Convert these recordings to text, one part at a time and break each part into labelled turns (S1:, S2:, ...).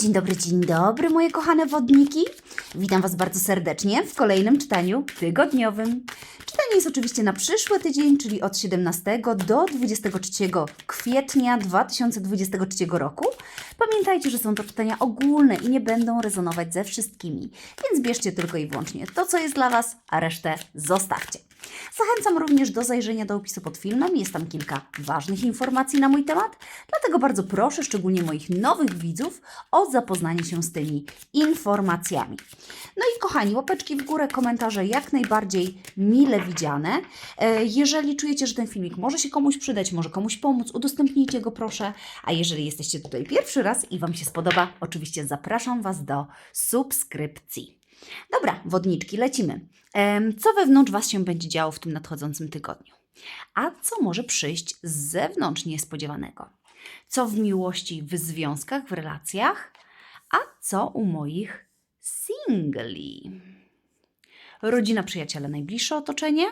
S1: Dzień dobry, dzień dobry, moje kochane wodniki. Witam Was bardzo serdecznie w kolejnym czytaniu tygodniowym. Czytanie jest oczywiście na przyszły tydzień, czyli od 17 do 23 kwietnia 2023 roku. Pamiętajcie, że są to czytania ogólne i nie będą rezonować ze wszystkimi, więc bierzcie tylko i wyłącznie to, co jest dla Was, a resztę zostawcie. Zachęcam również do zajrzenia do opisu pod filmem. Jest tam kilka ważnych informacji na mój temat, dlatego bardzo proszę, szczególnie moich nowych widzów, o zapoznanie się z tymi informacjami. No i kochani, łapeczki w górę, komentarze jak najbardziej mile widziane. E, Jeżeli czujecie, że ten filmik może się komuś przydać, może komuś pomóc, udostępnijcie go proszę. A jeżeli jesteście tutaj pierwszy raz i Wam się spodoba, oczywiście zapraszam Was do subskrypcji. Dobra, wodniczki, lecimy. Co wewnątrz Was się będzie działo w tym nadchodzącym tygodniu? A co może przyjść z zewnątrz niespodziewanego? Co w miłości, w związkach, w relacjach? A co u moich singli? Rodzina, przyjaciele, najbliższe otoczenie,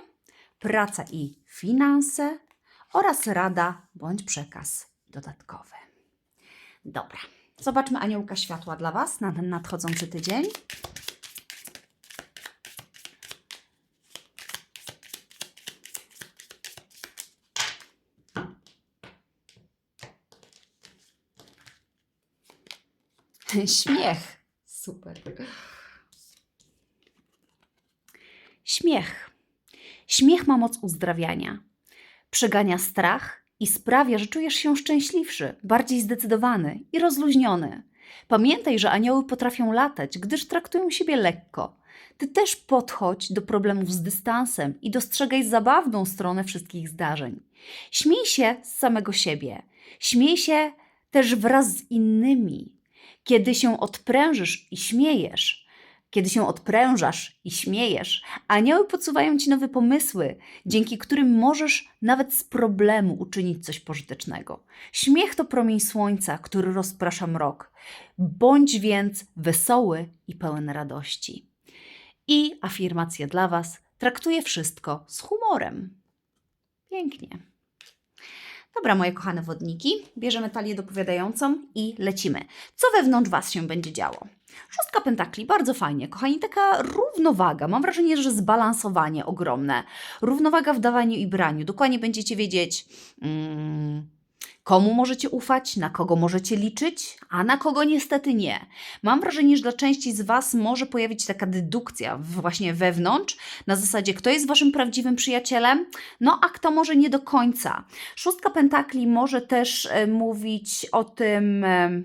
S1: praca i finanse oraz rada bądź przekaz dodatkowy. Dobra, zobaczmy aniołka światła dla Was na ten nadchodzący tydzień. Śmiech. Super. Śmiech. Śmiech ma moc uzdrawiania. Przegania strach i sprawia, że czujesz się szczęśliwszy, bardziej zdecydowany i rozluźniony. Pamiętaj, że anioły potrafią latać, gdyż traktują siebie lekko. Ty też podchodź do problemów z dystansem i dostrzegaj zabawną stronę wszystkich zdarzeń. Śmiej się z samego siebie. Śmiej się też wraz z innymi. Kiedy się odprężysz i śmiejesz, kiedy się odprężasz i śmiejesz, anioły podsuwają ci nowe pomysły, dzięki którym możesz nawet z problemu uczynić coś pożytecznego. Śmiech to promień słońca, który rozprasza mrok. Bądź więc wesoły i pełen radości. I afirmacja dla Was traktuje wszystko z humorem. Pięknie. Dobra, moje kochane wodniki, bierzemy talię dopowiadającą i lecimy. Co wewnątrz Was się będzie działo? Szóstka pentakli, bardzo fajnie, kochani, taka równowaga. Mam wrażenie, że zbalansowanie ogromne. Równowaga w dawaniu i braniu. Dokładnie będziecie wiedzieć, mm, komu możecie ufać, na kogo możecie liczyć, a na kogo niestety nie. Mam wrażenie, że dla części z Was może pojawić się taka dedukcja właśnie wewnątrz, na zasadzie, kto jest Waszym prawdziwym przyjacielem, no a kto może nie do końca. Szóstka pentakli może też e, mówić o tym. E,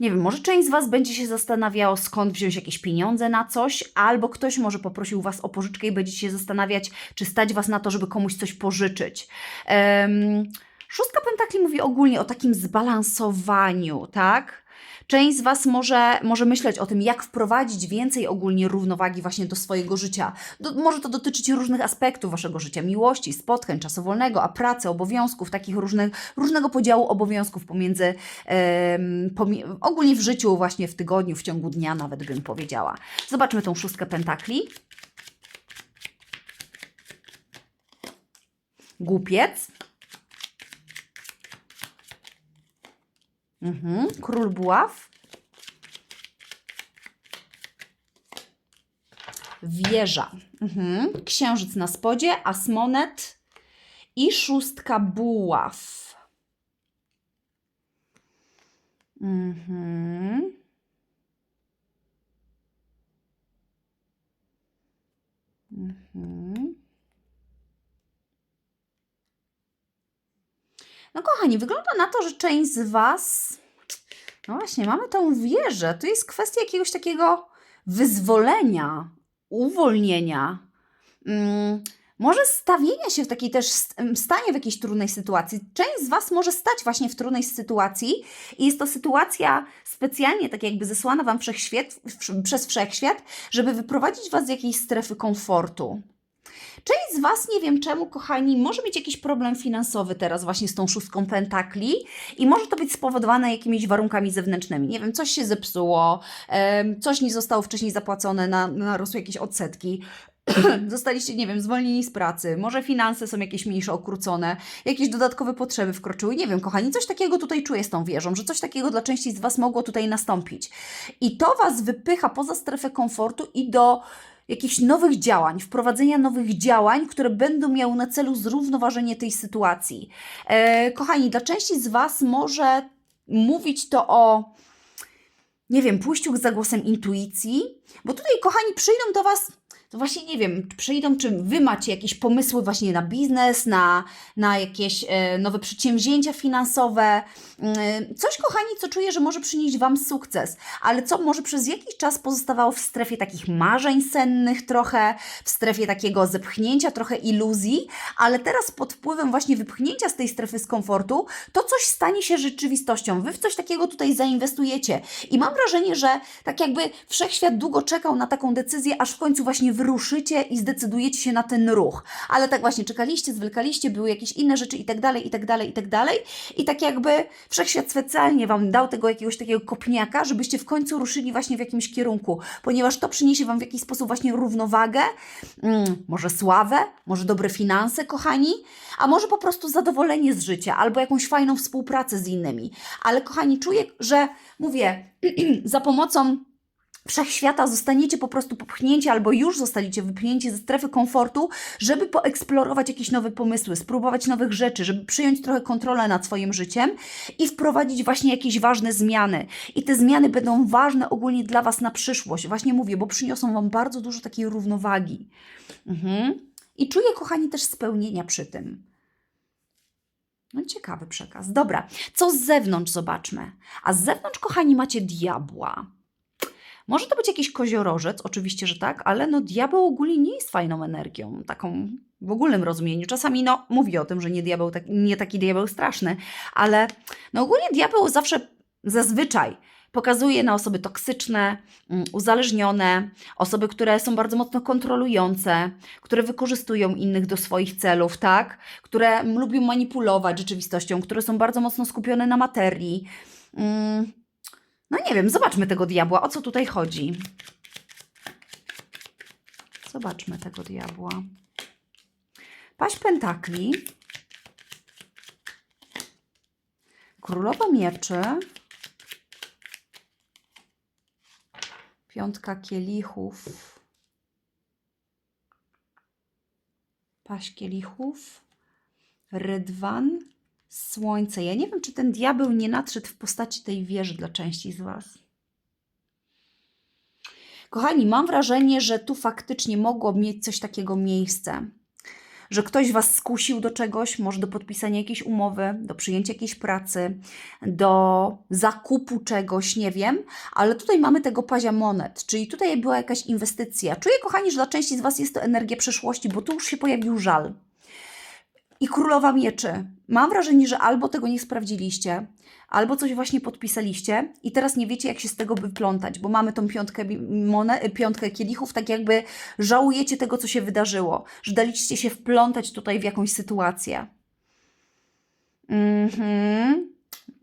S1: nie wiem, może część z Was będzie się zastanawiało, skąd wziąć jakieś pieniądze na coś, albo ktoś może poprosił Was o pożyczkę i będziecie się zastanawiać, czy stać Was na to, żeby komuś coś pożyczyć. Em, szóstka pentakli mówi ogólnie o takim zbalansowaniu, tak? Część z Was może, może myśleć o tym, jak wprowadzić więcej ogólnie równowagi właśnie do swojego życia. Do, może to dotyczyć różnych aspektów Waszego życia, miłości, spotkań, czasu wolnego, a pracy, obowiązków, takich różnych, różnego podziału obowiązków pomiędzy, ogólnie w życiu, właśnie w tygodniu, w ciągu dnia nawet bym powiedziała. Zobaczmy tą szóstkę pentakli. Głupiec. Mhm. Król buław. Wieża. Mhm. Księżyc na spodzie, asmonet i szóstka buław. Mhm. Mhm. No kochani, wygląda na to, że część z Was. No właśnie, mamy tą wieżę. Tu jest kwestia jakiegoś takiego wyzwolenia, uwolnienia. Mm, może stawienia się w takiej też em, stanie w jakiejś trudnej sytuacji. Część z Was może stać właśnie w trudnej sytuacji i jest to sytuacja specjalnie tak jakby zesłana Wam wszechświat, przez wszechświat, żeby wyprowadzić Was z jakiejś strefy komfortu. Część z Was, nie wiem czemu, kochani, może mieć jakiś problem finansowy teraz właśnie z tą szóstką pentakli i może to być spowodowane jakimiś warunkami zewnętrznymi. Nie wiem, coś się zepsuło, coś nie zostało wcześniej zapłacone, na, narosły jakieś odsetki. Zostaliście, nie wiem, zwolnieni z pracy, może finanse są jakieś mniejsze, okrócone, jakieś dodatkowe potrzeby wkroczyły. Nie wiem, kochani, coś takiego tutaj czuję z tą wieżą, że coś takiego dla części z Was mogło tutaj nastąpić. I to Was wypycha poza strefę komfortu i do jakichś nowych działań, wprowadzenia nowych działań, które będą miały na celu zrównoważenie tej sytuacji. E, kochani, dla części z Was może mówić to o, nie wiem, pójściu za głosem intuicji, bo tutaj, kochani, przyjdą do Was to właśnie nie wiem, przyjdą, czy wy macie jakieś pomysły właśnie na biznes, na, na jakieś e, nowe przedsięwzięcia finansowe, mm, coś kochani, co czuję, że może przynieść Wam sukces, ale co może przez jakiś czas pozostawało w strefie takich marzeń sennych trochę, w strefie takiego zepchnięcia, trochę iluzji, ale teraz pod wpływem właśnie wypchnięcia z tej strefy z komfortu, to coś stanie się rzeczywistością. Wy w coś takiego tutaj zainwestujecie i mam wrażenie, że tak jakby wszechświat długo czekał na taką decyzję, aż w końcu właśnie wyruszycie i zdecydujecie się na ten ruch. Ale tak właśnie czekaliście, zwlekaliście, były jakieś inne rzeczy i tak dalej, i tak dalej, i tak dalej. I tak jakby wszechświat specjalnie Wam dał tego jakiegoś takiego kopniaka, żebyście w końcu ruszyli właśnie w jakimś kierunku, ponieważ to przyniesie Wam w jakiś sposób właśnie równowagę, mm, może sławę, może dobre finanse, kochani, a może po prostu zadowolenie z życia albo jakąś fajną współpracę z innymi. Ale kochani, czuję, że mówię, za pomocą wszechświata zostaniecie po prostu popchnięci albo już zostaliście wypchnięci ze strefy komfortu, żeby poeksplorować jakieś nowe pomysły, spróbować nowych rzeczy, żeby przyjąć trochę kontrolę nad swoim życiem i wprowadzić właśnie jakieś ważne zmiany. I te zmiany będą ważne ogólnie dla Was na przyszłość. Właśnie mówię, bo przyniosą Wam bardzo dużo takiej równowagi. Mhm. I czuję, kochani, też spełnienia przy tym. No ciekawy przekaz. Dobra, co z zewnątrz zobaczmy. A z zewnątrz, kochani, macie diabła. Może to być jakiś koziorożec, oczywiście, że tak, ale no diabeł ogólnie nie jest fajną energią, taką w ogólnym rozumieniu. Czasami no mówię o tym, że nie diabeł, tak, nie taki diabeł straszny, ale no ogólnie diabeł zawsze, zazwyczaj pokazuje na osoby toksyczne, mm, uzależnione, osoby, które są bardzo mocno kontrolujące, które wykorzystują innych do swoich celów, tak? Które lubią manipulować rzeczywistością, które są bardzo mocno skupione na materii. Mm, no nie wiem, zobaczmy tego diabła. O co tutaj chodzi? Zobaczmy tego diabła. Paść pentakli. Królowa mieczy. Piątka kielichów. Paść kielichów. Rydwan słońce. Ja nie wiem, czy ten diabeł nie nadszedł w postaci tej wieży dla części z Was. Kochani, mam wrażenie, że tu faktycznie mogło mieć coś takiego miejsce. Że ktoś Was skusił do czegoś, może do podpisania jakiejś umowy, do przyjęcia jakiejś pracy, do zakupu czegoś, nie wiem, ale tutaj mamy tego pazia monet, czyli tutaj była jakaś inwestycja. Czuję, kochani, że dla części z Was jest to energia przeszłości, bo tu już się pojawił żal. I królowa mieczy. Mam wrażenie, że albo tego nie sprawdziliście, albo coś właśnie podpisaliście i teraz nie wiecie, jak się z tego wyplątać, bo mamy tą piątkę, mone, piątkę kielichów, tak jakby żałujecie tego, co się wydarzyło, że daliście się wplątać tutaj w jakąś sytuację. Mhm.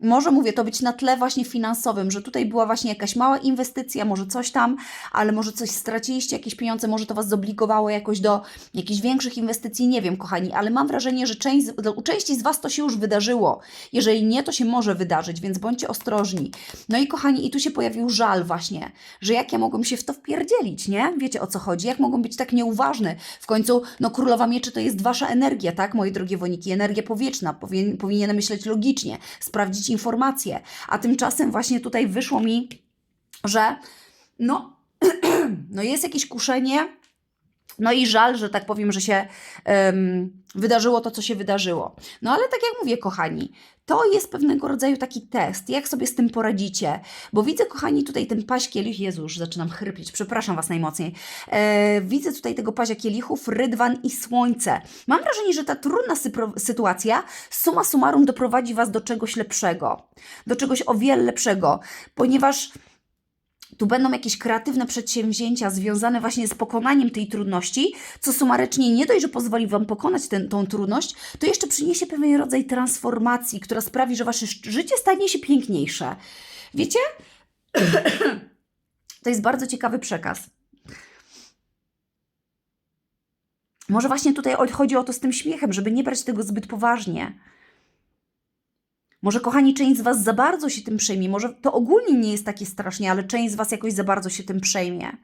S1: Może mówię to być na tle właśnie finansowym, że tutaj była właśnie jakaś mała inwestycja, może coś tam, ale może coś straciliście, jakieś pieniądze, może to Was zobligowało jakoś do jakichś większych inwestycji, nie wiem, kochani, ale mam wrażenie, że część, u części z Was to się już wydarzyło. Jeżeli nie, to się może wydarzyć, więc bądźcie ostrożni. No i kochani, i tu się pojawił żal właśnie, że jak ja mogłem się w to wpierdzielić, nie? Wiecie o co chodzi? Jak mogłem być tak nieuważny? W końcu, no Królowa Mieczy to jest Wasza energia, tak, moje drogie woniki, energia powietrzna, Powin, powinienem myśleć logicznie, sprawdzić informacje. A tymczasem właśnie tutaj wyszło mi, że no, no jest jakieś kuszenie, no i żal, że tak powiem, że się um, wydarzyło to, co się wydarzyło. No ale tak jak mówię, kochani, to jest pewnego rodzaju taki test, jak sobie z tym poradzicie. Bo widzę, kochani, tutaj ten paź kielich, Jezu, już zaczynam chrypieć, przepraszam Was najmocniej. E, widzę tutaj tego pazia kielichów, rydwan i słońce. Mam wrażenie, że ta trudna sytuacja suma summarum doprowadzi Was do czegoś lepszego. Do czegoś o wiele lepszego, ponieważ tu będą jakieś kreatywne przedsięwzięcia związane właśnie z pokonaniem tej trudności, co sumarycznie nie dość, że pozwoli Wam pokonać ten, tą trudność, to jeszcze przyniesie pewien rodzaj transformacji, która sprawi, że Wasze życie stanie się piękniejsze. Wiecie? to jest bardzo ciekawy przekaz. Może właśnie tutaj chodzi o to z tym śmiechem, żeby nie brać tego zbyt poważnie. Może, kochani, część z Was za bardzo się tym przejmie. Może to ogólnie nie jest takie strasznie, ale część z Was jakoś za bardzo się tym przejmie.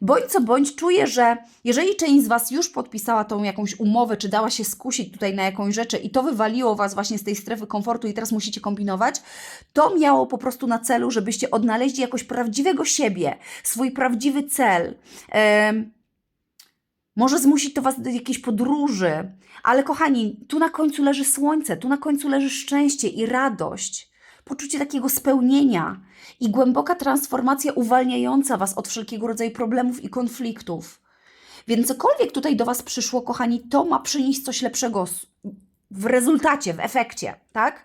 S1: Bądź co bądź, czuję, że jeżeli część z Was już podpisała tą jakąś umowę, czy dała się skusić tutaj na jakąś rzeczy i to wywaliło Was właśnie z tej strefy komfortu i teraz musicie kombinować, to miało po prostu na celu, żebyście odnaleźli jakoś prawdziwego siebie, swój prawdziwy cel. Em, może zmusić to Was do jakiejś podróży, ale kochani, tu na końcu leży słońce, tu na końcu leży szczęście i radość, poczucie takiego spełnienia i głęboka transformacja uwalniająca Was od wszelkiego rodzaju problemów i konfliktów. Więc cokolwiek tutaj do Was przyszło, kochani, to ma przynieść coś lepszego w rezultacie, w efekcie, tak?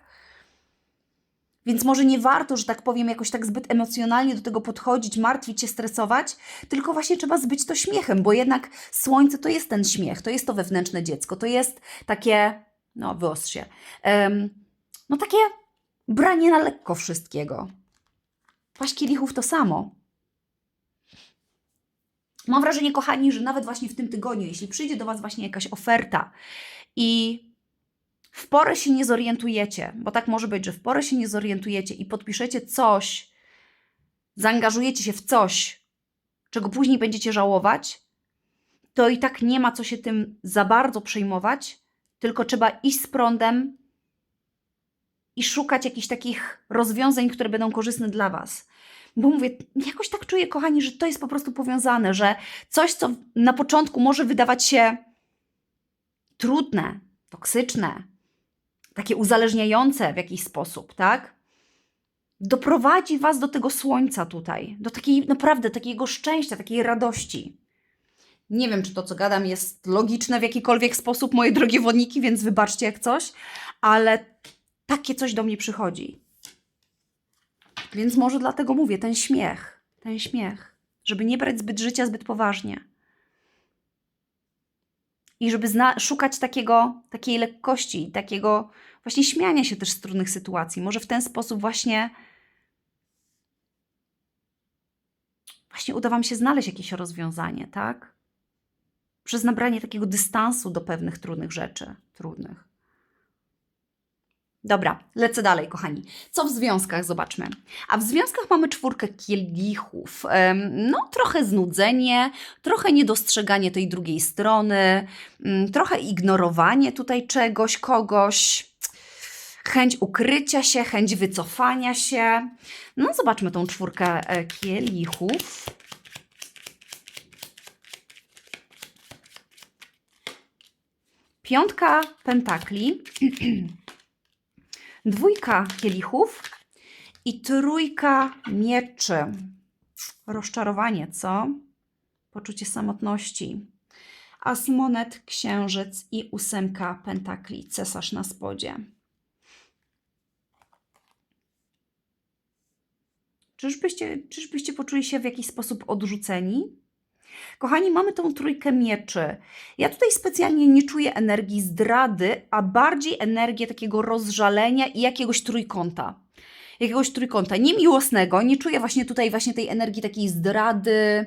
S1: Więc może nie warto, że tak powiem, jakoś tak zbyt emocjonalnie do tego podchodzić, martwić się, stresować, tylko właśnie trzeba zbyć to śmiechem, bo jednak słońce to jest ten śmiech, to jest to wewnętrzne dziecko, to jest takie, no wyostrz się, em, no takie branie na lekko wszystkiego. Paść kielichów to samo. Mam wrażenie, kochani, że nawet właśnie w tym tygodniu, jeśli przyjdzie do Was właśnie jakaś oferta i w porę się nie zorientujecie, bo tak może być, że w porę się nie zorientujecie i podpiszecie coś, zaangażujecie się w coś, czego później będziecie żałować, to i tak nie ma co się tym za bardzo przejmować, tylko trzeba iść z prądem i szukać jakichś takich rozwiązań, które będą korzystne dla Was. Bo mówię, jakoś tak czuję, kochani, że to jest po prostu powiązane, że coś, co na początku może wydawać się trudne, toksyczne, takie uzależniające w jakiś sposób, tak? Doprowadzi Was do tego słońca tutaj, do takiej naprawdę takiego szczęścia, takiej radości. Nie wiem, czy to, co gadam, jest logiczne w jakikolwiek sposób, moje drogie wodniki, więc wybaczcie jak coś, ale takie coś do mnie przychodzi. Więc może dlatego mówię, ten śmiech, ten śmiech, żeby nie brać zbyt życia zbyt poważnie. I żeby szukać takiego, takiej lekkości, takiego właśnie śmiania się też z trudnych sytuacji. Może w ten sposób właśnie właśnie uda Wam się znaleźć jakieś rozwiązanie, tak? Przez nabranie takiego dystansu do pewnych trudnych rzeczy, trudnych. Dobra, lecę dalej, kochani. Co w związkach? Zobaczmy. A w związkach mamy czwórkę kielichów. No, trochę znudzenie, trochę niedostrzeganie tej drugiej strony, mm, trochę ignorowanie tutaj czegoś, kogoś, chęć ukrycia się, chęć wycofania się. No, zobaczmy tą czwórkę e, kielichów. Piątka pentakli. Dwójka kielichów i trójka mieczy. Rozczarowanie, co? Poczucie samotności. As monet, księżyc i ósemka pentakli, cesarz na spodzie. Czyżbyście, czyżbyście poczuli się w jakiś sposób odrzuceni? Kochani, mamy tą trójkę mieczy. Ja tutaj specjalnie nie czuję energii zdrady, a bardziej energię takiego rozżalenia i jakiegoś trójkąta. Jakiegoś trójkąta niemiłosnego. Nie czuję właśnie tutaj właśnie tej energii takiej zdrady,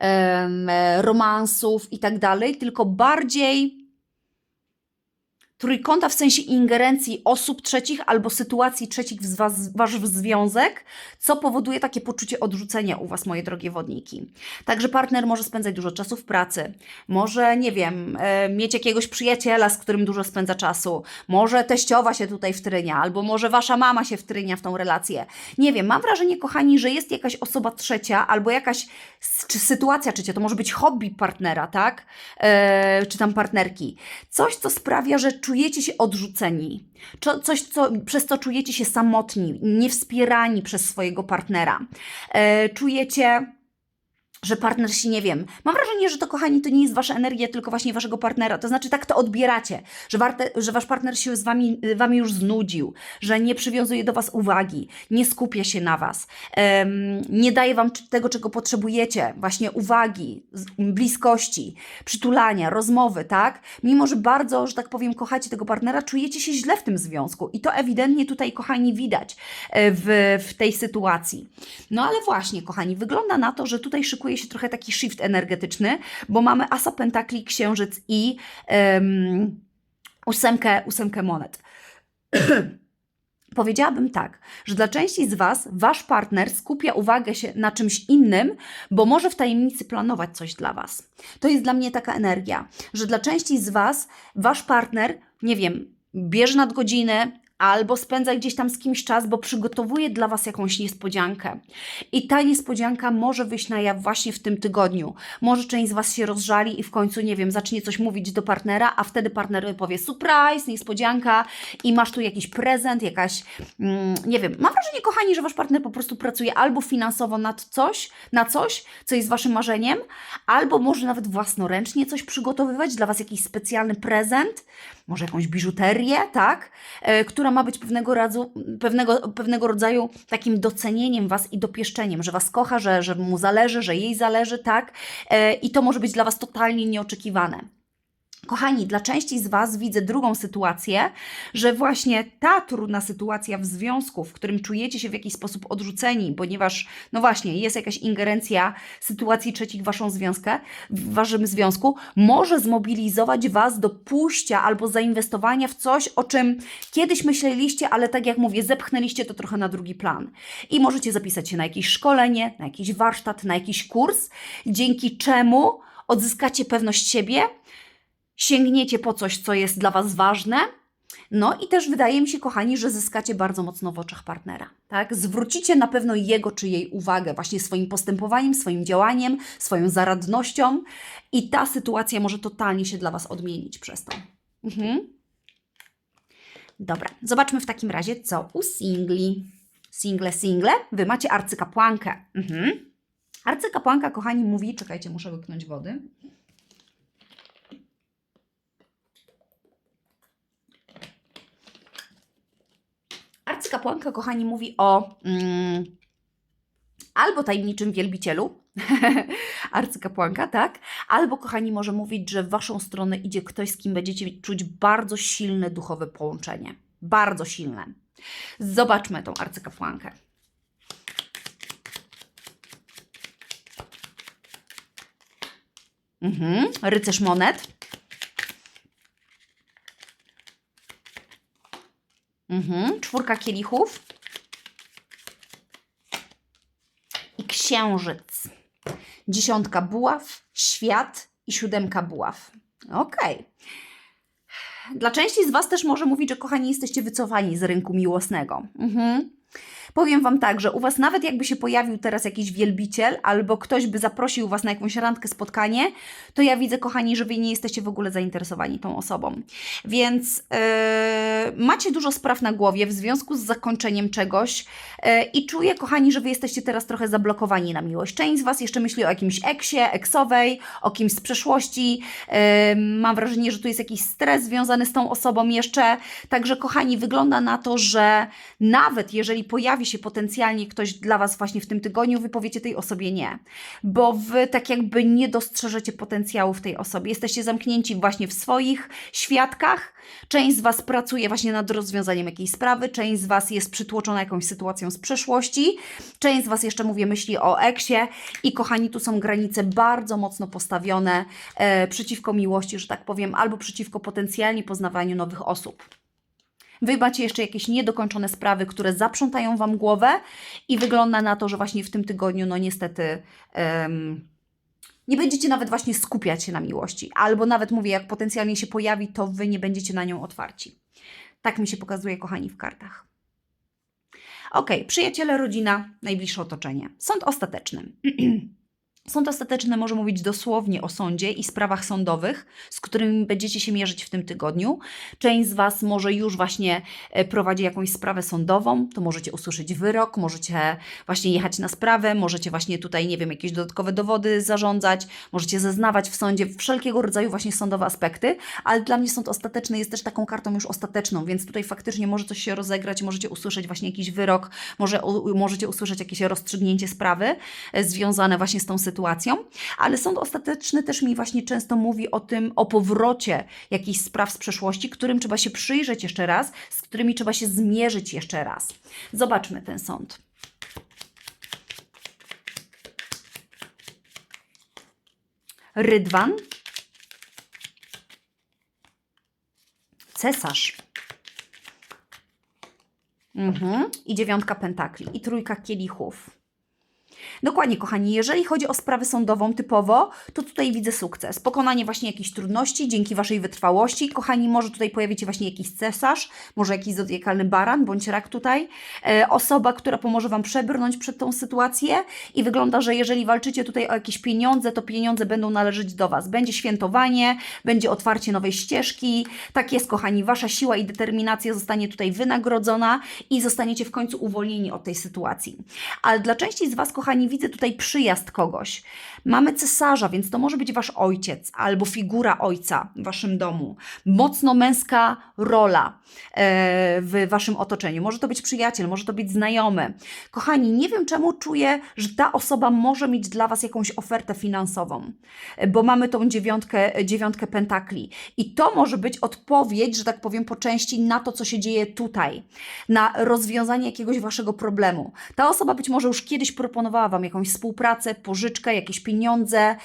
S1: e, romansów i tak dalej, tylko bardziej trójkąta w sensie ingerencji osób trzecich albo sytuacji trzecich w was, wasz związek, co powoduje takie poczucie odrzucenia u Was, moje drogie wodniki. Także partner może spędzać dużo czasu w pracy, może, nie wiem, e, mieć jakiegoś przyjaciela, z którym dużo spędza czasu, może teściowa się tutaj wtrynia, albo może Wasza mama się wtrynia w tą relację. Nie wiem, mam wrażenie, kochani, że jest jakaś osoba trzecia, albo jakaś czy sytuacja trzecia, to może być hobby partnera, tak? E, czy tam partnerki. Coś, co sprawia, że czujecie się odrzuceni. Coś, co, przez co czujecie się samotni, niewspierani przez swojego partnera. E, czujecie, że partner się, nie wiem, mam wrażenie, że to, kochani, to nie jest wasza energia, tylko właśnie waszego partnera. To znaczy, tak to odbieracie, że, warte, że wasz partner się z wami, wami już znudził, że nie przywiązuje do was uwagi, nie skupia się na was, em, nie daje wam tego, czego potrzebujecie, właśnie uwagi, bliskości, przytulania, rozmowy, tak? Mimo, że bardzo, że tak powiem, kochacie tego partnera, czujecie się źle w tym związku i to ewidentnie tutaj, kochani, widać e, w, w tej sytuacji. No ale właśnie, kochani, wygląda na to, że tutaj szykuje szykuje się trochę taki shift energetyczny, bo mamy asa pentakli, księżyc i em, ósemkę, ósemkę monet. Powiedziałabym tak, że dla części z Was wasz partner skupia uwagę się na czymś innym, bo może w tajemnicy planować coś dla Was. To jest dla mnie taka energia, że dla części z Was wasz partner, nie wiem, bierze nadgodziny albo spędza gdzieś tam z kimś czas, bo przygotowuje dla Was jakąś niespodziankę. I ta niespodzianka może wyjść na jaw właśnie w tym tygodniu. Może część z Was się rozżali i w końcu, nie wiem, zacznie coś mówić do partnera, a wtedy partner powie surprise, niespodzianka i masz tu jakiś prezent, jakaś, mm, nie wiem, mam wrażenie, kochani, że Wasz partner po prostu pracuje albo finansowo nad coś, na coś, co jest Waszym marzeniem, albo może nawet własnoręcznie coś przygotowywać, dla Was jakiś specjalny prezent, może jakąś biżuterię, tak, e, która ma być pewnego, radzu, pewnego, pewnego rodzaju takim docenieniem Was i dopieszczeniem, że Was kocha, że, że mu zależy, że jej zależy, tak, e, i to może być dla Was totalnie nieoczekiwane. Kochani, dla części z Was widzę drugą sytuację, że właśnie ta trudna sytuacja w związku, w którym czujecie się w jakiś sposób odrzuceni, ponieważ, no właśnie, jest jakaś ingerencja sytuacji trzecich w Waszą związkę, w Waszym związku, może zmobilizować Was do pójścia albo zainwestowania w coś, o czym kiedyś myśleliście, ale tak jak mówię, zepchnęliście to trochę na drugi plan. I możecie zapisać się na jakieś szkolenie, na jakiś warsztat, na jakiś kurs, dzięki czemu odzyskacie pewność siebie, sięgniecie po coś, co jest dla Was ważne. No i też wydaje mi się, kochani, że zyskacie bardzo mocno w oczach partnera. Tak? Zwrócicie na pewno jego czy jej uwagę właśnie swoim postępowaniem, swoim działaniem, swoją zaradnością i ta sytuacja może totalnie się dla Was odmienić przez to. Mhm. Dobra, zobaczmy w takim razie, co u singli. Single, single, Wy macie arcykapłankę. Mhm. Arcykapłanka, kochani, mówi, czekajcie, muszę wypchnąć wody. Arcykapłanka, kochani, mówi o mm, albo tajemniczym wielbicielu, arcykapłanka, tak? Albo, kochani, może mówić, że w waszą stronę idzie ktoś, z kim będziecie czuć bardzo silne duchowe połączenie. Bardzo silne. Zobaczmy tą arcykapłankę. Mhm. Rycerz monet. Mhm. Czwórka kielichów. I księżyc. Dziesiątka buław, świat i siódemka buław. Okej. Dla części z Was też może mówić, że kochani jesteście wycofani z rynku miłosnego. Mhm. Powiem Wam tak, że u Was nawet jakby się pojawił teraz jakiś wielbiciel albo ktoś by zaprosił Was na jakąś randkę, spotkanie, to ja widzę, kochani, że Wy nie jesteście w ogóle zainteresowani tą osobą. Więc yy, macie dużo spraw na głowie w związku z zakończeniem czegoś yy, i czuję, kochani, że Wy jesteście teraz trochę zablokowani na miłość. Część z Was jeszcze myśli o jakimś eksie, eksowej, o kimś z przeszłości. Yy, mam wrażenie, że tu jest jakiś stres związany z tą osobą jeszcze. Także, kochani, wygląda na to, że nawet jeżeli pojawi się potencjalnie ktoś dla Was właśnie w tym tygodniu, wy powiecie tej osobie nie, bo Wy tak jakby nie dostrzeżecie potencjału w tej osobie. Jesteście zamknięci właśnie w swoich świadkach. Część z Was pracuje właśnie nad rozwiązaniem jakiejś sprawy, część z Was jest przytłoczona jakąś sytuacją z przeszłości, część z Was jeszcze, mówię, myśli o eksie i kochani, tu są granice bardzo mocno postawione e, przeciwko miłości, że tak powiem, albo przeciwko potencjalnie poznawaniu nowych osób. Wy macie jeszcze jakieś niedokończone sprawy, które zaprzątają Wam głowę i wygląda na to, że właśnie w tym tygodniu, no niestety, em, nie będziecie nawet właśnie skupiać się na miłości. Albo nawet mówię, jak potencjalnie się pojawi, to Wy nie będziecie na nią otwarci. Tak mi się pokazuje, kochani, w kartach. Ok, przyjaciele, rodzina, najbliższe otoczenie. Sąd ostateczny. Sąd ostateczny może mówić dosłownie o sądzie i sprawach sądowych, z którymi będziecie się mierzyć w tym tygodniu. Część z Was może już właśnie e, prowadzi jakąś sprawę sądową, to możecie usłyszeć wyrok, możecie właśnie jechać na sprawę, możecie właśnie tutaj, nie wiem, jakieś dodatkowe dowody zarządzać, możecie zeznawać w sądzie, wszelkiego rodzaju właśnie sądowe aspekty, ale dla mnie sąd ostateczny jest też taką kartą już ostateczną, więc tutaj faktycznie może coś się rozegrać, możecie usłyszeć właśnie jakiś wyrok, może, możecie usłyszeć jakieś rozstrzygnięcie sprawy e, związane właśnie z tą sytuacją sytuacją, ale sąd ostateczny też mi właśnie często mówi o tym, o powrocie jakichś spraw z przeszłości, którym trzeba się przyjrzeć jeszcze raz, z którymi trzeba się zmierzyć jeszcze raz. Zobaczmy ten sąd. Rydwan, cesarz. Mhm. I dziewiątka pentakli, i trójka kielichów. Dokładnie, kochani, jeżeli chodzi o sprawę sądową typowo, to tutaj widzę sukces. Pokonanie właśnie jakichś trudności dzięki Waszej wytrwałości. Kochani, może tutaj pojawić się właśnie jakiś cesarz, może jakiś zodiakalny baran bądź rak tutaj. E, osoba, która pomoże Wam przebrnąć przed tą sytuację i wygląda, że jeżeli walczycie tutaj o jakieś pieniądze, to pieniądze będą należeć do Was. Będzie świętowanie, będzie otwarcie nowej ścieżki. Tak jest, kochani, Wasza siła i determinacja zostanie tutaj wynagrodzona i zostaniecie w końcu uwolnieni od tej sytuacji. Ale dla części z Was, kochani, widzę tutaj przyjazd kogoś. Mamy cesarza, więc to może być wasz ojciec albo figura ojca w waszym domu. Mocno męska rola e, w waszym otoczeniu. Może to być przyjaciel, może to być znajomy. Kochani, nie wiem czemu czuję, że ta osoba może mieć dla was jakąś ofertę finansową, bo mamy tą dziewiątkę, dziewiątkę pentakli. I to może być odpowiedź, że tak powiem, po części na to, co się dzieje tutaj, na rozwiązanie jakiegoś waszego problemu. Ta osoba być może już kiedyś proponowała wam jakąś współpracę, pożyczkę, jakieś pieniądze,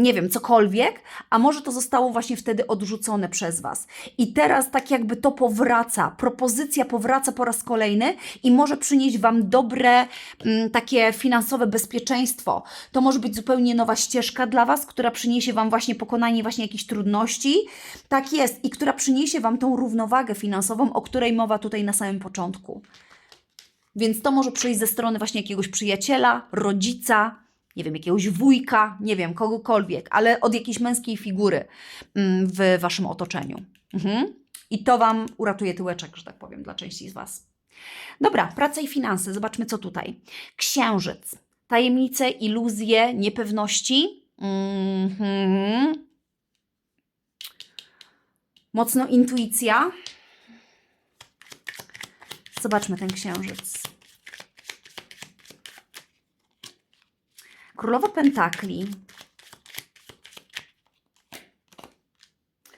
S1: nie wiem, cokolwiek, a może to zostało właśnie wtedy odrzucone przez Was. I teraz tak jakby to powraca, propozycja powraca po raz kolejny i może przynieść Wam dobre mm, takie finansowe bezpieczeństwo. To może być zupełnie nowa ścieżka dla Was, która przyniesie Wam właśnie pokonanie właśnie jakichś trudności. Tak jest i która przyniesie Wam tą równowagę finansową, o której mowa tutaj na samym początku. Więc to może przyjść ze strony właśnie jakiegoś przyjaciela, rodzica, nie wiem, jakiegoś wujka, nie wiem, kogokolwiek, ale od jakiejś męskiej figury mm, w waszym otoczeniu. Mhm. I to wam uratuje tyłeczek, że tak powiem, dla części z was. Dobra, praca i finanse. Zobaczmy, co tutaj. Księżyc. Tajemnice, iluzje, niepewności. Mhm. Mocno intuicja. Zobaczmy ten księżyc. Królowa Pentakli.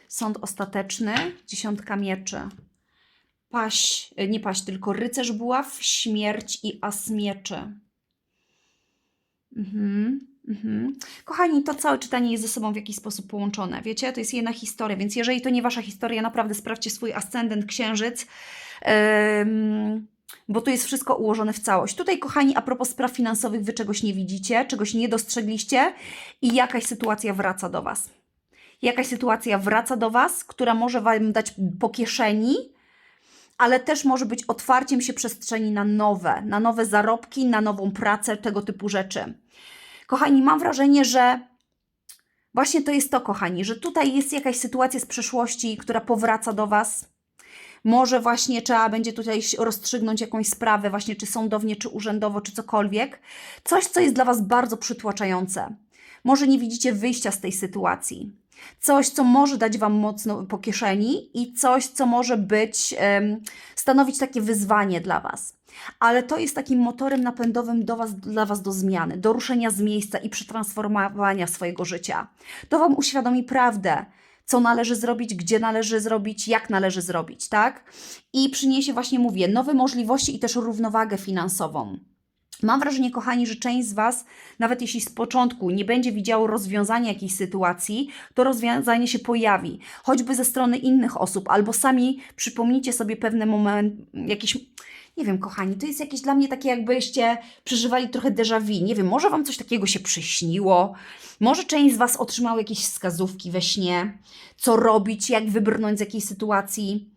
S1: Sąd ostateczny, dziesiątka mieczy. Paś, nie paść, tylko rycerz buław, śmierć i as mieczy. Mhm, mhm. Kochani, to całe czytanie jest ze sobą w jakiś sposób połączone. Wiecie, to jest jedna historia, więc jeżeli to nie wasza historia, naprawdę sprawdźcie swój ascendent, księżyc. Bo tu jest wszystko ułożone w całość. Tutaj, kochani, a propos spraw finansowych, wy czegoś nie widzicie, czegoś nie dostrzegliście i jakaś sytuacja wraca do was. Jakaś sytuacja wraca do was, która może wam dać po kieszeni, ale też może być otwarciem się przestrzeni na nowe, na nowe zarobki, na nową pracę, tego typu rzeczy. Kochani, mam wrażenie, że właśnie to jest to, kochani, że tutaj jest jakaś sytuacja z przeszłości, która powraca do was może właśnie trzeba będzie tutaj rozstrzygnąć jakąś sprawę, właśnie czy sądownie, czy urzędowo, czy cokolwiek. Coś, co jest dla Was bardzo przytłaczające. Może nie widzicie wyjścia z tej sytuacji. Coś, co może dać Wam mocno po kieszeni i coś, co może być, stanowić takie wyzwanie dla Was. Ale to jest takim motorem napędowym do was, dla Was do zmiany, do ruszenia z miejsca i przetransformowania swojego życia. To Wam uświadomi prawdę, co należy zrobić, gdzie należy zrobić, jak należy zrobić, tak? I przyniesie właśnie, mówię, nowe możliwości i też równowagę finansową. Mam wrażenie, kochani, że część z Was, nawet jeśli z początku nie będzie widziało rozwiązania jakiejś sytuacji, to rozwiązanie się pojawi, choćby ze strony innych osób, albo sami przypomnijcie sobie pewne momenty, jakieś nie wiem, kochani, to jest jakieś dla mnie takie, jakbyście przeżywali trochę déjà vu. Nie wiem, może Wam coś takiego się przyśniło, może część z Was otrzymała jakieś wskazówki we śnie, co robić, jak wybrnąć z jakiejś sytuacji.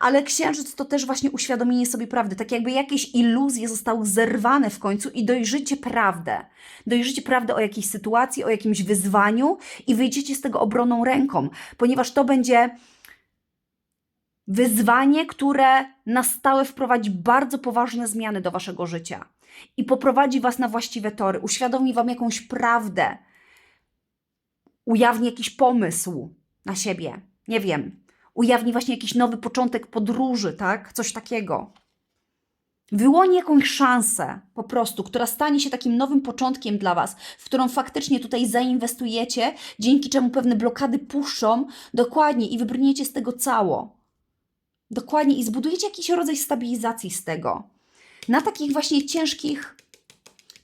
S1: Ale księżyc to też właśnie uświadomienie sobie prawdy. Tak jakby jakieś iluzje zostały zerwane w końcu i dojrzycie prawdę. Dojrzycie prawdę o jakiejś sytuacji, o jakimś wyzwaniu i wyjdziecie z tego obroną ręką, ponieważ to będzie wyzwanie, które na stałe wprowadzi bardzo poważne zmiany do waszego życia i poprowadzi was na właściwe tory, uświadomi wam jakąś prawdę, ujawni jakiś pomysł na siebie, nie wiem, ujawni właśnie jakiś nowy początek podróży, tak? Coś takiego. Wyłoni jakąś szansę po prostu, która stanie się takim nowym początkiem dla Was, w którą faktycznie tutaj zainwestujecie, dzięki czemu pewne blokady puszczą dokładnie i wybrniecie z tego cało. Dokładnie i zbudujecie jakiś rodzaj stabilizacji z tego. Na takich właśnie ciężkich,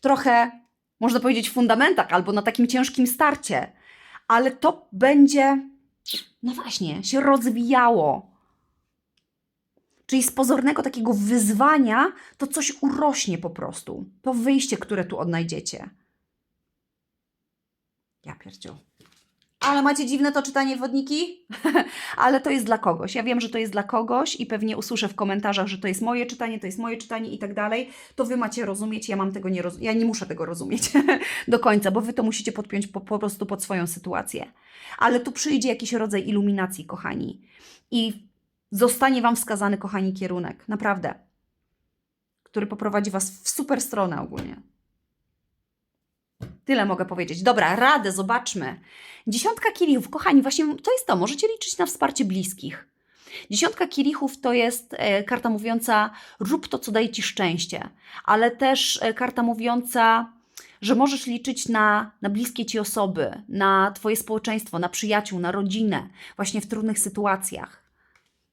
S1: trochę można powiedzieć, fundamentach albo na takim ciężkim starcie, ale to będzie, no właśnie, się rozwijało. Czyli z pozornego takiego wyzwania to coś urośnie po prostu. To wyjście, które tu odnajdziecie. Ja pierdziu. Ale macie dziwne to czytanie wodniki? Ale to jest dla kogoś. Ja wiem, że to jest dla kogoś i pewnie usłyszę w komentarzach, że to jest moje czytanie, to jest moje czytanie i tak dalej. To wy macie rozumieć, ja mam tego nie rozumieć. Ja nie muszę tego rozumieć do końca, bo wy to musicie podpiąć po, po prostu pod swoją sytuację. Ale tu przyjdzie jakiś rodzaj iluminacji, kochani. I zostanie wam wskazany, kochani, kierunek. Naprawdę. Który poprowadzi was w super stronę ogólnie. Tyle mogę powiedzieć. Dobra, radę, zobaczmy. Dziesiątka kielichów, kochani, właśnie to jest to. Możecie liczyć na wsparcie bliskich. Dziesiątka kielichów to jest e, karta mówiąca: rób to, co daje ci szczęście, ale też e, karta mówiąca, że możesz liczyć na, na bliskie ci osoby, na twoje społeczeństwo, na przyjaciół, na rodzinę, właśnie w trudnych sytuacjach.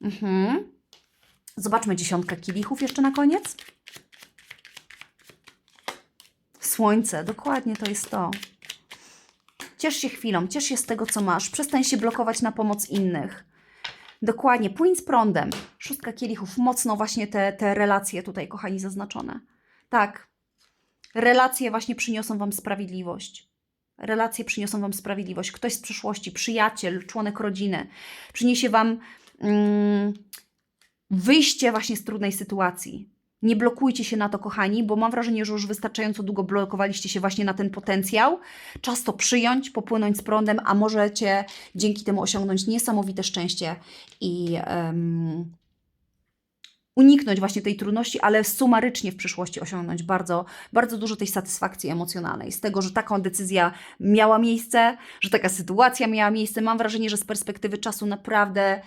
S1: Mhm. Zobaczmy dziesiątkę kielichów jeszcze na koniec. Słońce, dokładnie to jest to. Ciesz się chwilą, ciesz się z tego, co masz. Przestań się blokować na pomoc innych. Dokładnie, płyń z prądem. Szóstka kielichów, mocno właśnie te, te relacje tutaj, kochani, zaznaczone. Tak, relacje właśnie przyniosą Wam sprawiedliwość. Relacje przyniosą Wam sprawiedliwość. Ktoś z przyszłości, przyjaciel, członek rodziny, przyniesie Wam mm, wyjście właśnie z trudnej sytuacji. Nie blokujcie się na to, kochani, bo mam wrażenie, że już wystarczająco długo blokowaliście się właśnie na ten potencjał. Czas to przyjąć, popłynąć z prądem, a możecie dzięki temu osiągnąć niesamowite szczęście i em, uniknąć właśnie tej trudności, ale sumarycznie w przyszłości osiągnąć bardzo, bardzo dużo tej satysfakcji emocjonalnej. Z tego, że taką decyzja miała miejsce, że taka sytuacja miała miejsce. Mam wrażenie, że z perspektywy czasu naprawdę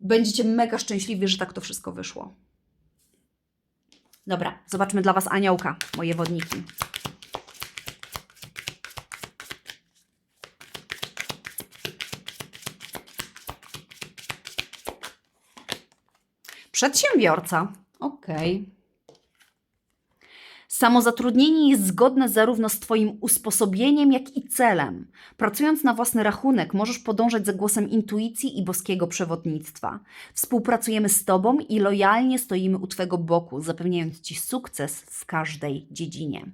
S1: będziecie mega szczęśliwi, że tak to wszystko wyszło. Dobra, zobaczmy dla Was aniołka, moje wodniki. Przedsiębiorca. Okej. Samozatrudnienie jest zgodne zarówno z Twoim usposobieniem, jak i celem. Pracując na własny rachunek, możesz podążać za głosem intuicji i boskiego przewodnictwa. Współpracujemy z Tobą i lojalnie stoimy u Twego boku, zapewniając Ci sukces w każdej dziedzinie.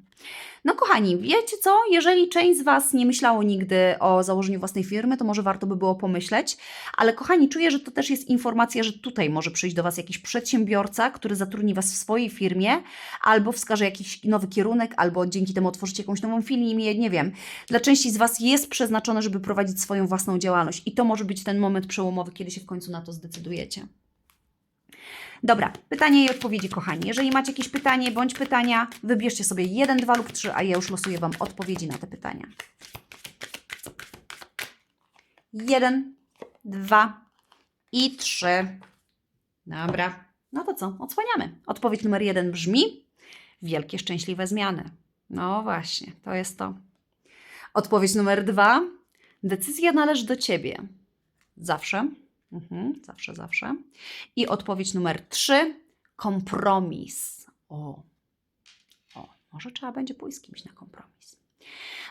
S1: No, kochani, wiecie co? Jeżeli część z Was nie myślało nigdy o założeniu własnej firmy, to może warto by było pomyśleć. Ale, kochani, czuję, że to też jest informacja, że tutaj może przyjść do Was jakiś przedsiębiorca, który zatrudni Was w swojej firmie, albo wskaże jakiś nowy kierunek, albo dzięki temu otworzycie jakąś nową filię. Nie wiem. Dla części z Was jest przeznaczone, żeby prowadzić swoją własną działalność, i to może być ten moment przełomowy, kiedy się w końcu na to zdecydujecie. Dobra, pytania i odpowiedzi, kochani. Jeżeli macie jakieś pytanie bądź pytania, wybierzcie sobie jeden, dwa lub trzy, a ja już losuję Wam odpowiedzi na te pytania. Jeden, dwa i trzy. Dobra, no to co? Odsłaniamy. Odpowiedź numer jeden brzmi: Wielkie szczęśliwe zmiany. No właśnie, to jest to. Odpowiedź numer dwa: Decyzja należy do Ciebie. Zawsze. Mhm, zawsze, zawsze. I odpowiedź numer trzy: kompromis. O, o, może trzeba będzie pójść z kimś na kompromis.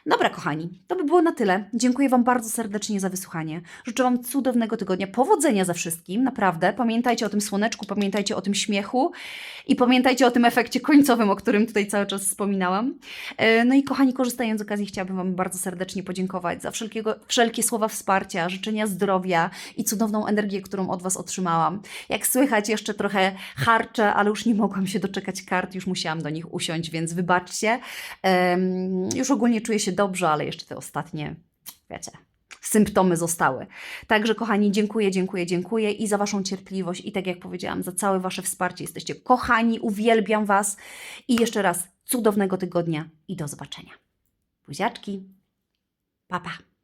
S1: Dobra, kochani, to by było na tyle. Dziękuję Wam bardzo serdecznie za wysłuchanie. Życzę Wam cudownego tygodnia, powodzenia ze wszystkim, naprawdę. Pamiętajcie o tym słoneczku, pamiętajcie o tym śmiechu i pamiętajcie o tym efekcie końcowym, o którym tutaj cały czas wspominałam. E, No i kochani, korzystając z okazji, chciałabym Wam bardzo serdecznie podziękować za wszelkiego, wszelkie słowa wsparcia, życzenia zdrowia i cudowną energię, którą od Was otrzymałam. Jak słychać, jeszcze trochę harczę, ale już nie mogłam się doczekać kart, już musiałam do nich usiąść, więc wybaczcie. Już ogólnie czuję się dobrze, ale jeszcze te ostatnie, wiecie, symptomy zostały. Także, kochani, dziękuję, dziękuję, dziękuję i za Waszą cierpliwość i tak jak powiedziałam, za całe Wasze wsparcie. Jesteście kochani, uwielbiam Was i jeszcze raz cudownego tygodnia i do zobaczenia. Buziaczki. Pa, pa.